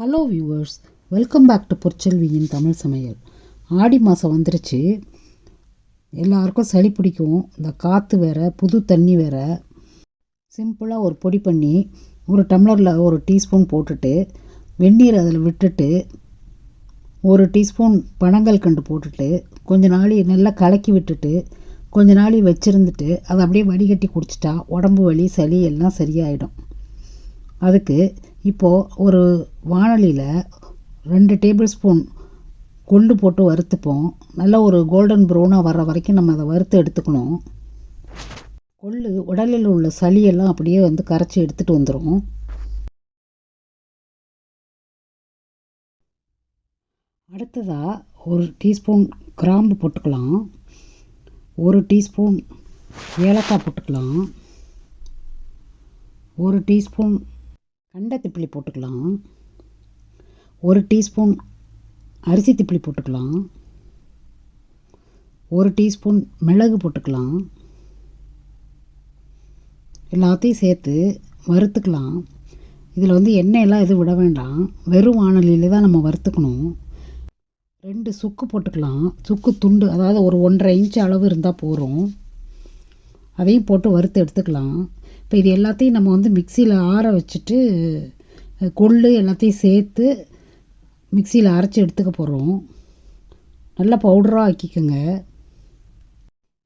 Hello viewers welcome back to பொற்செல்வியின் Tamil சமையல் ஆடி மாதம் வந்துருச்சு. எல்லாருக்கும் சளி பிடிக்கும். இந்த காற்று வேற புது தண்ணி வேற. சிம்பிளாக ஒரு பொடி பண்ணி ஒரு டம்ளரில் ஒரு டீஸ்பூன் போட்டுட்டு வெந்நீர் அதில் விட்டுட்டு ஒரு டீஸ்பூன் பனங்கள் கண்டு போட்டுட்டு கொஞ்ச நாளி நல்லா கலக்கி விட்டுட்டு கொஞ்ச நாளி வச்சுருந்துட்டு அதை அப்படியே வடிகட்டி குடிச்சிட்டா உடம்பு வலி சளி எல்லாம் சரியாயிடும். அதுக்கு இப்போது ஒரு வாணலியில் ரெண்டு டேபிள் ஸ்பூன் கொள்ளு போட்டு வறுத்துப்போம். நல்ல ஒரு கோல்டன் ப்ரௌனாக வர்ற வரைக்கும் நம்ம அதை வறுத்து எடுத்துக்கணும். கொள்ளு உடலில் உள்ள சளியெல்லாம் அப்படியே வந்து கரைச்சி எடுத்துகிட்டு வந்துடும் அடுத்ததாக ஒரு டீஸ்பூன் கிராம்பு போட்டுக்கலாம். ஒரு டீஸ்பூன் ஏலக்காய் போட்டுக்கலாம். ஒரு டீஸ்பூன் கண்டை திப்பிலி போட்டுக்கலாம். ஒரு டீஸ்பூன் அரிசி திப்பிலி போட்டுக்கலாம். ஒரு டீஸ்பூன் மிளகு போட்டுக்கலாம். எல்லாத்தையும் சேர்த்து வறுத்துக்கலாம். இதில் வந்து எண்ணெயெல்லாம் எதுவும் விட வேண்டாம். வெறும் வானொலியில் தான் நம்ம வறுத்துக்கணும். ரெண்டு சுக்கு போட்டுக்கலாம். சுக்கு துண்டு அதாவது ஒரு ஒன்றரை இன்ச் அளவு இருந்தால் போகிறோம் அதையும் போட்டு வறுத்து எடுத்துக்கலாம். இப்போ இது எல்லாத்தையும் நம்ம வந்து மிக்சியில் ஆற வச்சுட்டு கொள்ளு எல்லாத்தையும் சேர்த்து மிக்சியில் அரைச்சி எடுத்துக்க போகிறோம் நல்லா பவுடராக ஆக்கிக்கோங்க.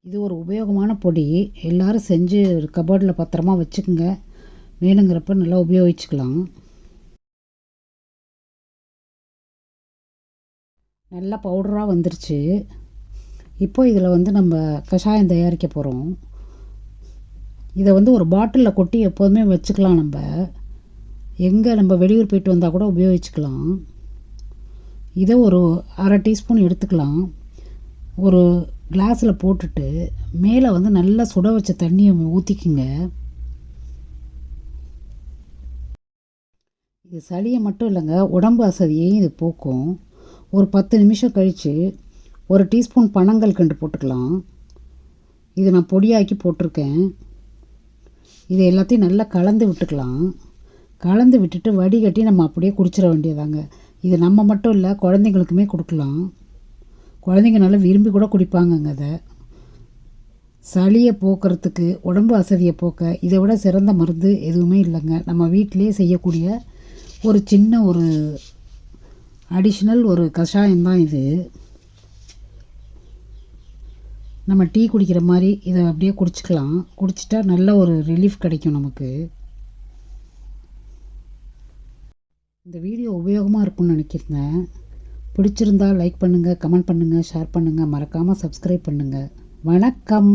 இது ஒரு உபயோகமான பொடி. எல்லோரும் செஞ்சு கபோர்டில் பத்திரமா வச்சுக்கோங்க. வேணுங்கிறப்ப நல்லா உபயோகிச்சுக்கலாம். நல்லா பவுடராக வந்துருச்சு. இப்போ இதில் வந்து நம்ம கஷாயம் தயாரிக்க போகிறோம் இதை வந்து ஒரு பாட்டிலில் கொட்டி எப்போதுமே வச்சுக்கலாம் நம்ம. எங்கே நம்ம வெளியூர் போயிட்டு வந்தால் கூட உபயோகிச்சுக்கலாம். இதை ஒரு அரை டீஸ்பூன் எடுத்துக்கலாம். ஒரு கிளாஸில் போட்டுட்டு மேலே வந்து நல்லா சுட வச்ச தண்ணியை ஊற்றிக்குங்க இது சளியை மட்டும் இல்லைங்க உடம்பு அசதியையும் இது போக்கும். ஒரு பத்து நிமிஷம் கழித்து ஒரு டீஸ்பூன் பனங்கல் கண்டு போட்டுக்கலாம். இது நான் பொடியாக்கி போட்டிருக்கேன். இது எல்லாத்தையும் நல்லா கலந்து விட்டுக்கலாம். கலந்து விட்டுட்டு வடிகட்டி நம்ம அப்படியே குடிச்சிட வேண்டியதாங்க. இது நம்ம மட்டும் இல்லை குழந்தைங்களுக்குமே கொடுக்கலாம். குழந்தைங்க நல்லா விரும்பி கூட குடிப்பாங்கங்க அதை சளியை போக்குறதுக்கு உடம்பு அசதியை போக்க இதை விட சிறந்த மருந்து எதுவுமே இல்லைங்க. நம்ம வீட்டிலே செய்யக்கூடிய ஒரு சின்ன ஒரு அடிஷ்னல் ஒரு கஷாயம் தான் இது. நம்ம டீ குடிக்கிற மாதிரி இதை அப்படியே குடிச்சிக்கலாம். குடிச்சிட்டா நல்ல ஒரு ரிலீஃப் கிடைக்கும் நமக்கு. இந்த வீடியோ உபயோகமாக இருக்கும்னு நினைக்கிறேன். பிடிச்சிருந்தா லைக் பண்ணுங்கள் கமெண்ட் பண்ணுங்கள் ஷேர் பண்ணுங்கள் மறக்காமல் சப்ஸ்கிரைப் பண்ணுங்கள் வணக்கம்.